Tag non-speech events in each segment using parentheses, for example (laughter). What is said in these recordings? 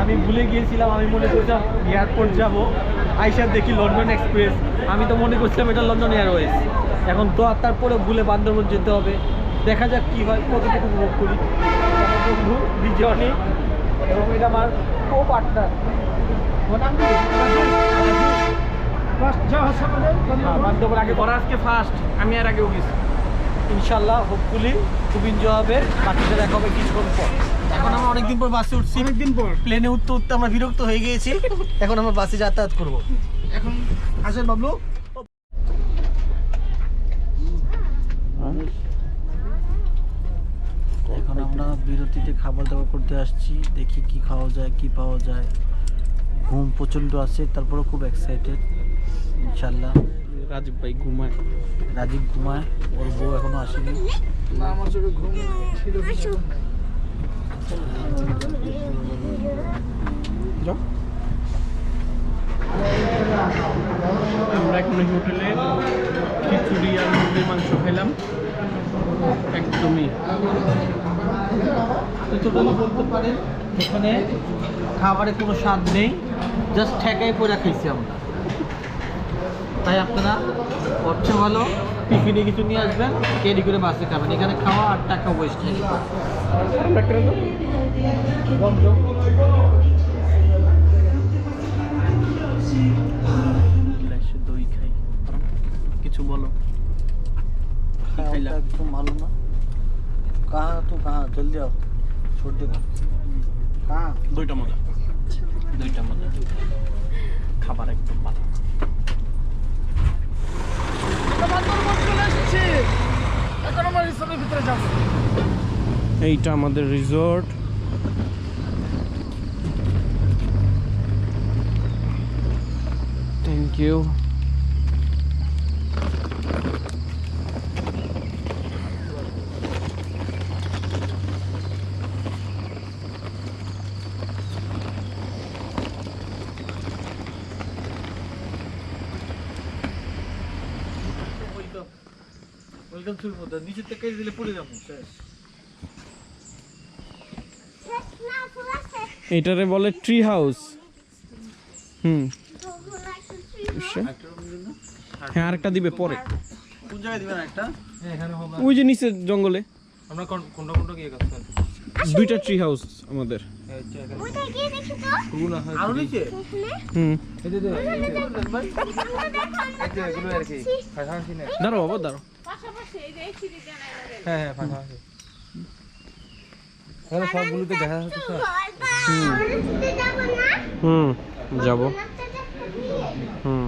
আমি ভুলে গিয়েছিলাম আমি মনে করছিলাম এয়ারপোর্ট যাব। আইসা দেখি লন্ডন এক্সপ্রেস আমি তো মনে করছিলাম এটা লন্ডন এয়ারওয়েজ এখন তো আর তারপরে ভুলে বান্দরবন যেতে হবে। দেখা যাক কি হয় কতটুকু উপভোগ করি। বন্ধু বিজয়নী এবং এটা আমার কো পার্টনার বান্দরবন আগে ওরা আজকে ফার্স্ট আমি আর আগেও গেছি। ইনশাল্লাহ হোপফুলি খুব এনজয় হবে। বাকিটা দেখা হবে কিছুক্ষণ পর। এখন আমরা অনেকদিন পর বাসে উঠছি। অনেকদিন পর। প্লেনে উঠতে উঠতে আমরা বিরক্ত হয়ে গিয়েছি। এখন আমরা বাসে যাতায়াত করব। এখন আসেন বাবলু। এখন আমরা বিরতিতে খাবার দাবার করতে আসছি। দেখি কি খাওয়া যায় কি পাওয়া যায়। ঘুম প্রচণ্ড আছে তারপরে খুব এক্সাইটেড ইনশাল্লাহ রাজীব ভাই ঘুমায়। রাজীব ঘুমায় ওর বউ এখনও আসেনি। না আমার চোখে ঘুম ছিল। আমরা এখন এই হোটেলে খিচুড়ি আর মুরগির মাংস খেলাম। একদমই। টোটালি বলতে পারেন, এখানে খাবারে কোনো স্বাদ নেই জাস্ট ঠেকাই পড়ে খাইছি আমরা। তাই আপনারা সবচেয়ে ভালো টিফিনে কিছু নিয়ে আসবেন ক্যারি করে বাসে খাবেন এখানে খাওয়া আর টাকা ওয়েস্ট নেই দই খাই। কিছু বলো? একদম ভালো না। কাহা তো কাহা জলদি আও। কাহা দুইটা মজা। দুইটা মজা। খাবার একদম ভালো এইটা আমাদের রিসোর্ট থ্যাংক ইউ টু মধ্যে নিচের থেকে দিলে পড়ে যাব শেষ এটারে বলে ট্রি হাউস হুম হ্যাঁ আরেকটা দিবে পরে কোন জায়গায় দিবেন একটা এখানে হবে ওই যে নিচে জঙ্গলে আমরা কোনটা কোনটা গিয়ে কাজ করি দুইটা ট্রি হাউস আমাদের নিচে দাঁড়ো বাবা দাঁড়ো হ্যাঁ হ্যাঁ পাশাপাশি তাহলে সবগুলোতে দেখা যাচ্ছে স্যার। হুম যাব। হুম।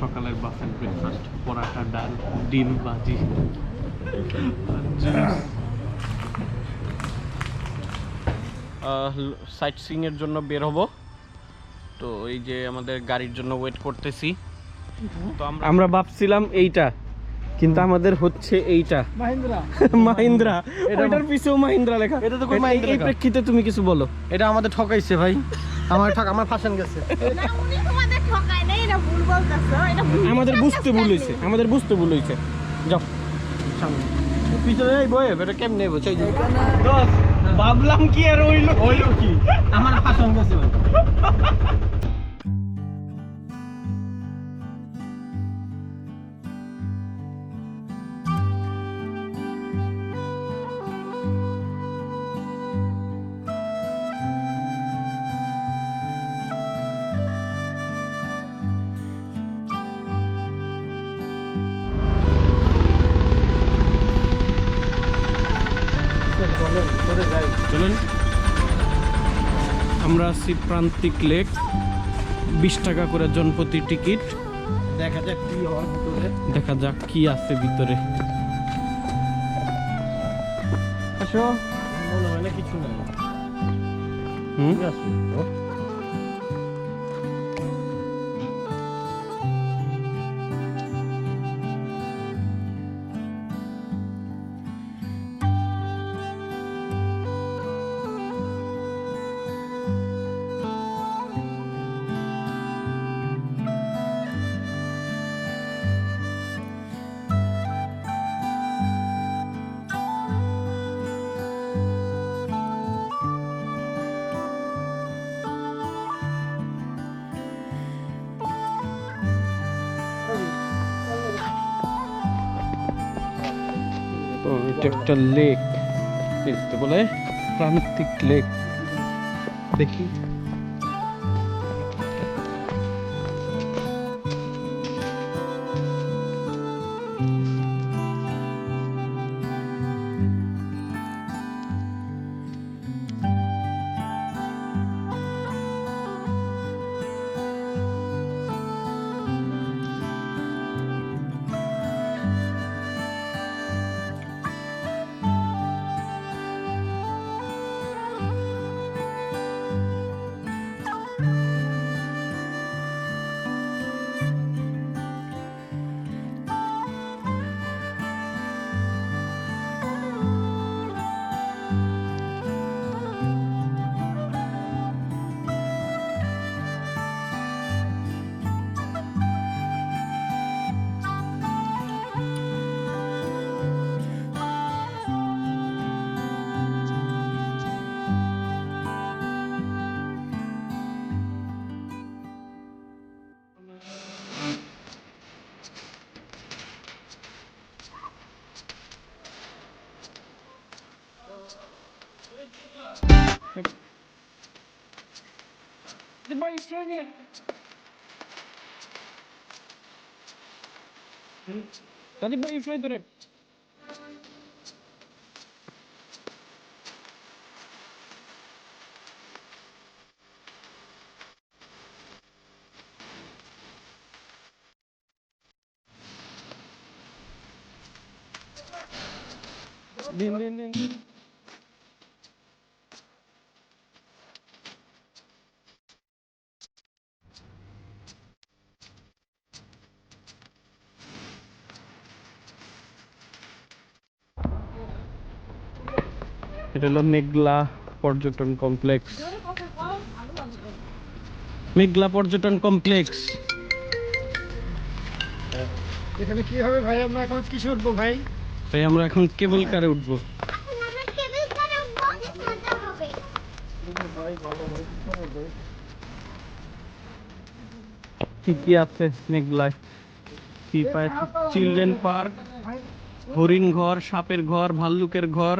সকালের বাফেট ব্রেকফাস্ট পরাটা ডাল ডিম ভাজি। সাইট সিং এর জন্য বের হব। তো এই যে আমাদের গাড়ির জন্য ওয়েট করতেছি। তো আমরা আমরা ভাবছিলাম এইটা কিন্তু আমাদের হচ্ছে এইটা। মাহিন্দ্রা। (laughs) মাহিন্দ্রা। এটা এটার পিছেও মাহিন্দ্রা লেখা। এটা তো কোনো এই- মাহিন্দ্রা এই প্রেক্ষিতে তুমি কিছু বলো। এটা আমাদের ঠকাইছে ভাই। আমার ঠক আমার ফাঁসান গেছে না উনি তোমাদের ঠকায় নাই এটা ভুল বলতেছো এটা আমাদের বুঝতে ভুল হয়েছে আমাদের বুঝতে ভুল হয়েছে। যাও পিছনে এই বয়ে এটা কেমনে বলছে চাই ভাবলাম কি আর হইল? হইল কি? আমার ফাঁসন গেছে ভাই। আমরা আছি প্রান্তিক লেক বিশ টাকা করে জনপ্রতি টিকিট। দেখা যাক কি হয় ভিতরে। দেখা যাক কি আছে ভিতরে। আসো। মনে হয় না কিছু নাই হুম আছে এটা একটা লেক বলে প্রাণিক লেক দেখি। Harry's Jr. Hmm? Dali ba yung friend ding. এটা হলো মেঘলা পর্যটন কমপ্লেক্স। মেঘলা পর্যটন কমপ্লেক্স। এখানে কি হবে ভাই? আমরা এখন কিসে উঠবো ভাই? তাই আমরা এখন কেবল কারে উঠবো? কি কি আছে মেঘলায়? কি পায় চিলড্রেন পার্ক হরিণ ঘর সাপের ঘর ভাল্লুকের ঘর।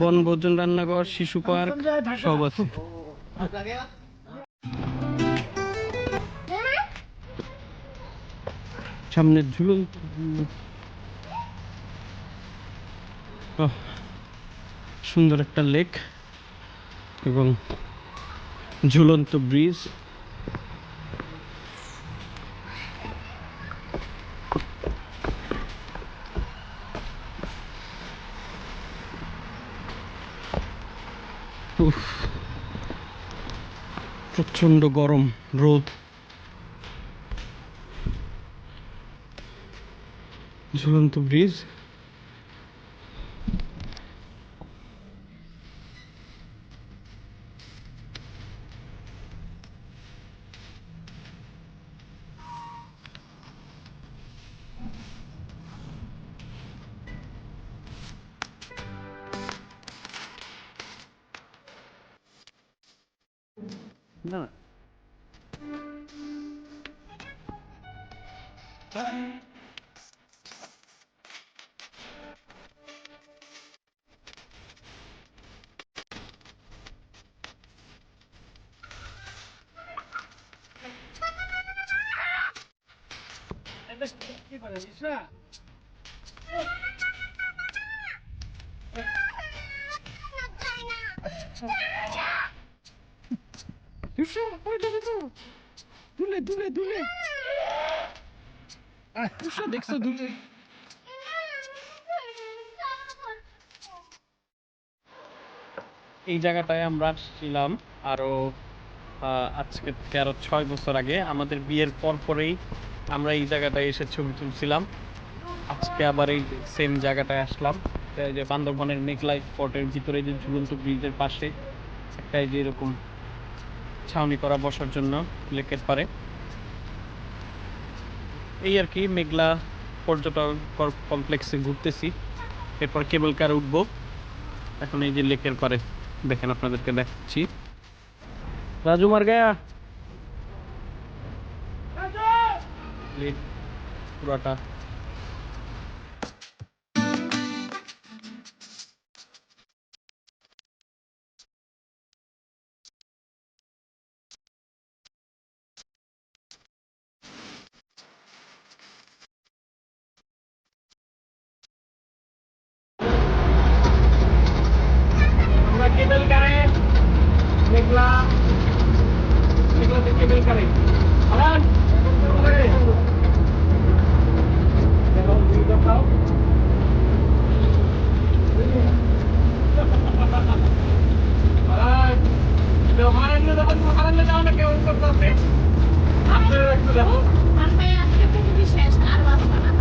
বনভোজন রান্নাঘর শিশু পার্ক সব আছে। সামনে ঝুলন। সুন্দর একটা লেক এবং ঝুলন্ত ব্রিজ। প্রচণ্ড গরম রোদ। ঝুলন্ত ব্রিজ। Yusha, ওই দেখো তো দুলে দুলে দুলে আহ, দুলে এই জায়গাটায় আমরা আসছিলাম আরও আজকে থেকে ছয় বছর আগে। আমাদের বিয়ের পর পরেই আমরা এই জায়গাটায় এসে ছবি তুলছিলাম। আজকে আবার এই সেম জায়গাটায় আসলাম। যে বান্দরবনের মেঘলাই ফোর্টের ভিতরে যে ঝুলন্ত ব্রিজের পাশে, একটা যে এরকম ছাউনি করা বসার জন্য লেকের পারে এই আর কি মেঘলা পর্যটন কমপ্লেক্সে ঘুরতেছি। এরপর কেবল কার উঠবো? এখন এই যে লেকের পারে। দেখেন আপনাদেরকে দেখাচ্ছি। রাজু মার গায়া। লেক পুরাটা। মহারান্না যাও না কেমন করতে আপনারা একটু দেখো। শেষ আর বাঁচবো না।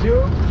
Brasil.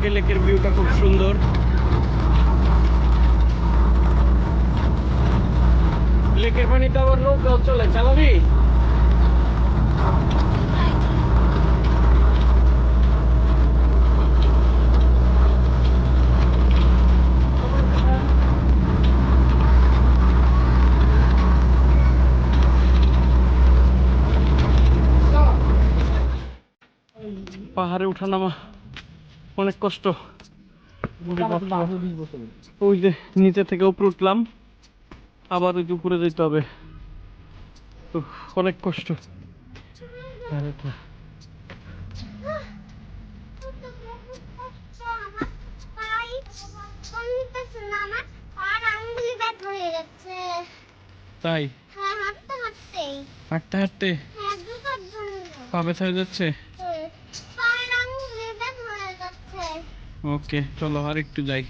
থেকে লেকের ভিউটা খুব সুন্দর। লেকের পানিতে আবার নৌকাও চলে চালাবি? পাহাড়ে ওঠানামা অনেক কষ্ট। ওই যে নিচে থেকে উপরে উঠলাম আবার ওই যে উপরে যেতে হবে। অনেক কষ্ট। তাই? হাঁটতে হাঁটতে পা ব্যথা হয়ে যাচ্ছে? ওকে চলো আর একটু যাই